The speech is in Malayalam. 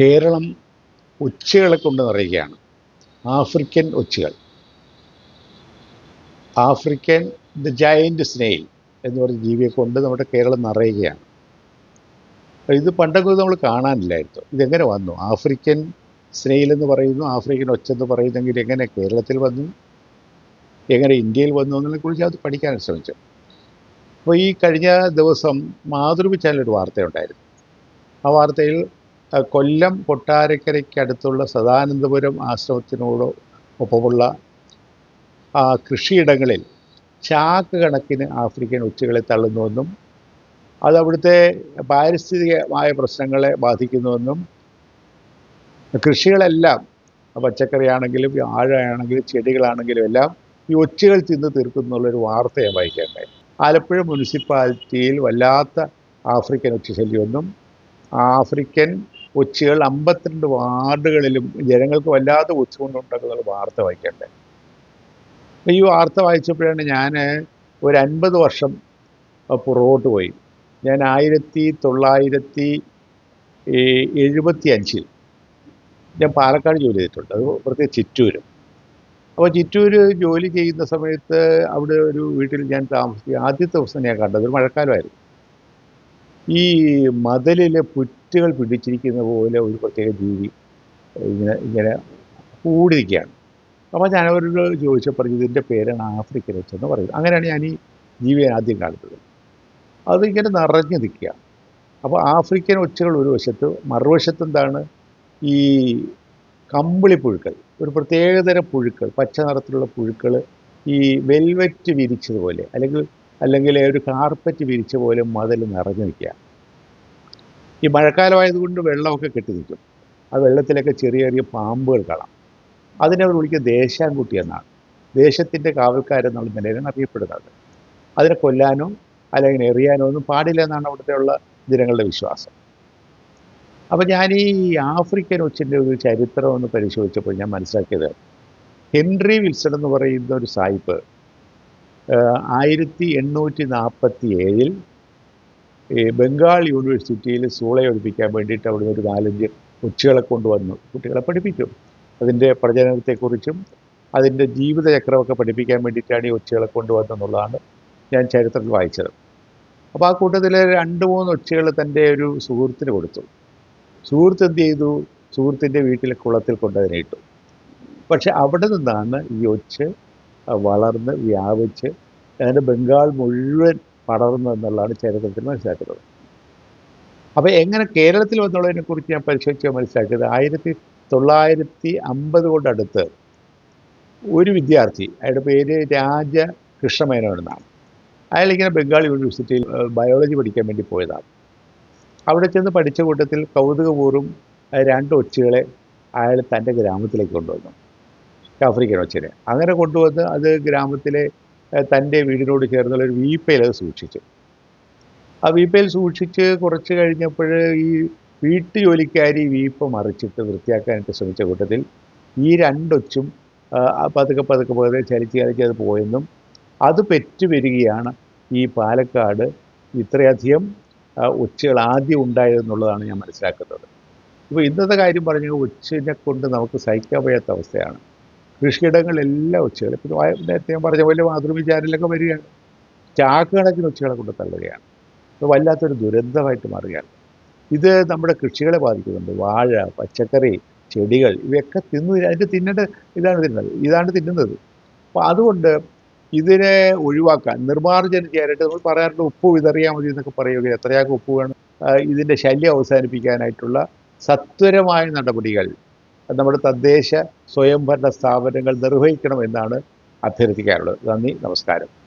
കേരളം ഒച്ചകളെ കൊണ്ട് നിറയുകയാണ്. ആഫ്രിക്കൻ ഒച്ചകൾ. ആഫ്രിക്കൻ ദ ജയന്റ് സ്നെയിൽ എന്ന് പറഞ്ഞ ജീവിയെ കൊണ്ട് നമ്മുടെ കേരളം നിറയുകയാണ്. ഇത് പണ്ടൊക്കെ നമ്മൾ കാണാനില്ലായിരുന്നു. ഇതെങ്ങനെ വന്നു? ആഫ്രിക്കൻ സ്നെയിൽ എന്ന് പറയുന്നു ആഫ്രിക്കൻ ഒച്ച എന്ന് പറയുന്നെങ്കിൽ എങ്ങനെ കേരളത്തിൽ വന്നു? എങ്ങനെ ഇന്ത്യയിൽ വന്നു? എന്നതിനെക്കുറിച്ച് അത് പഠിക്കാൻ ശ്രമിച്ചു. അപ്പോൾ ഈ കഴിഞ്ഞ ദിവസം മാതൃഭൂമി ചാനലൊരു വാർത്തയുണ്ടായിരുന്നു ആ വാർത്തയിൽ കൊല്ലം കൊട്ടാരക്കരയ്ക്കടുത്തുള്ള സദാനന്ദപുരം ആശ്രമത്തിനോട് ഒപ്പമുള്ള കൃഷിയിടങ്ങളിൽ ചാക്ക് കണക്കിന് ആഫ്രിക്കൻ ഉച്ചകളെ തള്ളുന്നുവെന്നും അത് അവിടുത്തെ പാരിസ്ഥിതികമായ പ്രശ്നങ്ങളെ ബാധിക്കുന്നുവെന്നും കൃഷികളെല്ലാം പച്ചക്കറിയാണെങ്കിലും ആഴയാണെങ്കിലും ചെടികളാണെങ്കിലും എല്ലാം ഈ ഒച്ചുകൾ തിന്ന് തീർക്കുന്നുള്ളൊരു വാർത്ത ഞാൻ വായിക്കേണ്ടായി ആലപ്പുഴ മുനിസിപ്പാലിറ്റിയിൽ വല്ലാത്ത ആഫ്രിക്കൻ ഒച്ചശല്യമൊന്നും ആഫ്രിക്കൻ ഒച്ചുകൾ അമ്പത്തിരണ്ട് വാർഡുകളിലും ജനങ്ങൾക്ക് വല്ലാതെ ബുദ്ധിമുട്ടുണ്ടാക്കുന്ന വാർത്ത വായിക്കണ്ടേ? ഈ വാർത്ത വായിച്ചപ്പോഴാണ് ഞാൻ ഒരു അൻപത് വർഷം പുറകോട്ട് പോയി. ഞാൻ ആയിരത്തി തൊള്ളായിരത്തി എഴുപത്തി അഞ്ചിൽ ഞാൻ പാലക്കാട് ജോലി ചെയ്തിട്ടുണ്ട്. അത് പ്രത്യേകിച്ച് ചിറ്റൂർ അപ്പോൾ ചിറ്റൂർ ജോലി ചെയ്യുന്ന സമയത്ത് അവിടെ ഒരു വീട്ടിൽ ഞാൻ താമസിക്കുക ആദ്യത്തെ ദിവസം ഞാൻ കണ്ടത് ഒരു മഴക്കാലമായിരുന്നു. ഈ മതിലിലെ പുറ്റുകൾ പിടിച്ചിരിക്കുന്ന പോലെ ഒരു പ്രത്യേക ജീവി ഇങ്ങനെ ഇങ്ങനെ കൂടിയിരിക്കുകയാണ്. അപ്പോൾ ഞാൻ അവരോട് ചോദിച്ചപ്പോൾ ഇതിന്റെ പേരാണ് ആഫ്രിക്കൻ വെച്ചെന്ന് പറയുന്നത്. അങ്ങനെയാണ് ഞാൻ ഈ ജീവിയെ ആദ്യം കാണുന്നത്. അതിങ്ങനെ നിറഞ്ഞു നിൽക്കുക അപ്പോൾ ആഫ്രിക്കൻ ഒച്ചകൾ ഒരു വശത്ത് മറുവശത്ത് എന്താണ്? ഈ കമ്പിളി പുഴുക്കൾ ഒരു പ്രത്യേകതരം പുഴുക്കൾ പച്ച നിറത്തിലുള്ള പുഴുക്കൾ ഈ വെൽവെറ്റ് വിരിച്ചതുപോലെ അല്ലെങ്കിൽ അല്ലെങ്കിൽ ഒരു കാർപ്പറ്റ് വിരിച്ച പോലെ മതിൽ നിറഞ്ഞു നിൽക്കുക. ഈ മഴക്കാലമായതുകൊണ്ട് വെള്ളമൊക്കെ കെട്ടി നിൽക്കും. ആ വെള്ളത്തിലൊക്കെ ചെറിയ ചെറിയ പാമ്പുകൾ കാണാം. അതിനെ അവർ വിളിക്കുക ദേശാൻകുട്ടി എന്നാണ്. ദേശത്തിന്റെ കാവൽക്കാരെന്നുള്ള നിലയിലാണ് അറിയപ്പെടുന്നത്. അതിനെ കൊല്ലാനോ അല്ലെങ്കിൽ എറിയാനോ ഒന്നും പാടില്ല എന്നാണ് അവിടുത്തെ ഉള്ള ജനങ്ങളുടെ വിശ്വാസം. അപ്പോൾ ഞാൻ ഈ ആഫ്രിക്കൻ ഒച്ചിന്റെ ഒരു ചരിത്രം ഒന്ന് പരിശോധിച്ചപ്പോൾ ഞാൻ മനസ്സിലാക്കിയത് ഹെൻറി വിൽസൺ എന്ന് പറയുന്ന ഒരു സായിപ്പ് ആയിരത്തി എണ്ണൂറ്റി നാൽപ്പത്തി ഏഴിൽ ബംഗാൾ യൂണിവേഴ്സിറ്റിയിൽ സൂളെ ഒഴിപ്പിക്കാൻ വേണ്ടിയിട്ട് അവിടെ ഒരു നാലഞ്ച് കുട്ടികളെ കൊണ്ടുവന്നു. കുട്ടികളെ പഠിപ്പിക്കും അതിന്റെ പ്രചരണത്തെക്കുറിച്ചും അതിന്റെ ജീവിതചക്രമൊക്കെ പഠിപ്പിക്കാൻ വേണ്ടിയിട്ടാണ് ഈ ഒച്ചുകളെ കൊണ്ടുവന്നെന്നുള്ളതാണ് ഞാൻ ചരിത്രത്തിൽ വായിച്ചത്. അപ്പോൾ ആ കൂട്ടത്തിൽ രണ്ട് മൂന്ന് ഒച്ചുകൾ തന്റെ ഒരു സുഹൃത്തിന് കൊടുത്തു. സുഹൃത്ത് എന്ത് ചെയ്തു? സുഹൃത്തിന്റെ വീട്ടിലെ കുളത്തിൽ കൊണ്ടതിനെ ഇട്ടു. പക്ഷെ അവിടെ നിന്നാണ് ഈ ഒച്ച് വളർന്ന് വ്യാപിച്ച് അതിന്റെ ബംഗാൾ മുഴുവൻ പടർന്നു എന്നുള്ളതാണ് ചരിത്രത്തിൽ മനസ്സിലാക്കുന്നത്. അപ്പോൾ എങ്ങനെ കേരളത്തിൽ വന്നുള്ളതിനെ കുറിച്ച് ഞാൻ പരിശോധിച്ച് മനസ്സിലാക്കിയത് ആയിരത്തി തൊള്ളായിരത്തി അമ്പത് കൊണ്ടടുത്ത് ഒരു വിദ്യാർത്ഥി അയാളുടെ പേര് രാജ കൃഷ്ണമേനോൻ എന്നാണ് അയാൾ ഇങ്ങനെ ബംഗാൾ യൂണിവേഴ്സിറ്റിയിൽ ബയോളജി പഠിക്കാൻ വേണ്ടി പോയതാണ്. അവിടെ ചെന്ന് പഠിച്ച കൂട്ടത്തിൽ കൗതുകപൂർവം രണ്ട് ഒച്ചുകളെ അയാൾ തന്റെ ഗ്രാമത്തിലേക്ക് കൊണ്ടുവന്നു. ആഫ്രിക്കൻ ഒച്ചിനെ. അങ്ങനെ കൊണ്ടുവന്ന് അത് ഗ്രാമത്തിലെ തന്റെ വീടിനോട് ചേർന്നുള്ള ഒരു വീപ്പയിൽ അത് സൂക്ഷിച്ചു. ആ വീപ്പയിൽ സൂക്ഷിച്ച് കുറച്ച് കഴിഞ്ഞപ്പോൾ ഈ വീട്ടു ജോലിക്കാരി വീപ്പ മറിച്ചിട്ട് വൃത്തിയാക്കാനായിട്ട് ശ്രമിച്ച കൂട്ടത്തിൽ ഈ രണ്ടൊച്ചും പതുക്കെ പതുക്കെ പതുക്കെ ചലിച്ച് ചലിച്ച് അത് പോയെന്നും അത് പെറ്റു വരികയാണ് ഈ പാലക്കാട് ഇത്രയധികം ഒച്ചുകൾ ആദ്യം ഉണ്ടായതെന്നുള്ളതാണ് ഞാൻ മനസ്സിലാക്കുന്നത്. ഇപ്പോൾ ഇന്നത്തെ കാര്യം പറഞ്ഞാൽ ഒച്ചിനെ കൊണ്ട് നമുക്ക് സഹിക്കാൻ വയ്യാത്ത അവസ്ഥയാണ്. കൃഷിയിടങ്ങളെല്ലാം ഒച്ചകൾ ഇപ്പോൾ നേരത്തെ ഞാൻ പറഞ്ഞ പോലെ മാതൃഭൂമി ചാനലൊക്കെ വരികയാണ്. ചാക്ക് കണക്കിന് ഉച്ചകളെ കൊണ്ട് തള്ളുകയാണ്. അപ്പോൾ വല്ലാത്തൊരു ദുരന്തമായിട്ട് മാറുകയാണ്. ഇത് നമ്മുടെ കൃഷികളെ ബാധിക്കുന്നുണ്ട്. വാഴ പച്ചക്കറി ചെടികൾ ഇവയൊക്കെ തിന്നു അതിന്റെ തിന്നേണ്ട ഇതാണ് തിന്നത് ഇതാണ് തിന്നുന്നത്. അപ്പോൾ അതുകൊണ്ട് ഇതിനെ ഒഴിവാക്കാൻ നിർമ്മാർജനം ചെയ്യാനായിട്ട് നമ്മൾ പറയാറുണ്ട് ഉപ്പ് വിതറിയാൽ മതി എന്നൊക്കെ പറയുക എത്രയാൾക്ക് ഉപ്പ് വേണം? ഇതിന്റെ ശല്യം അവസാനിപ്പിക്കാനായിട്ടുള്ള സത്വരമായ നടപടികൾ നമ്മുടെ തദ്ദേശ സ്വയംഭരണ സ്ഥാപനങ്ങൾ നിർവഹിക്കണമെന്നാണ് അഭ്യർത്ഥിക്കാറുള്ളത്. നന്ദി നമസ്കാരം.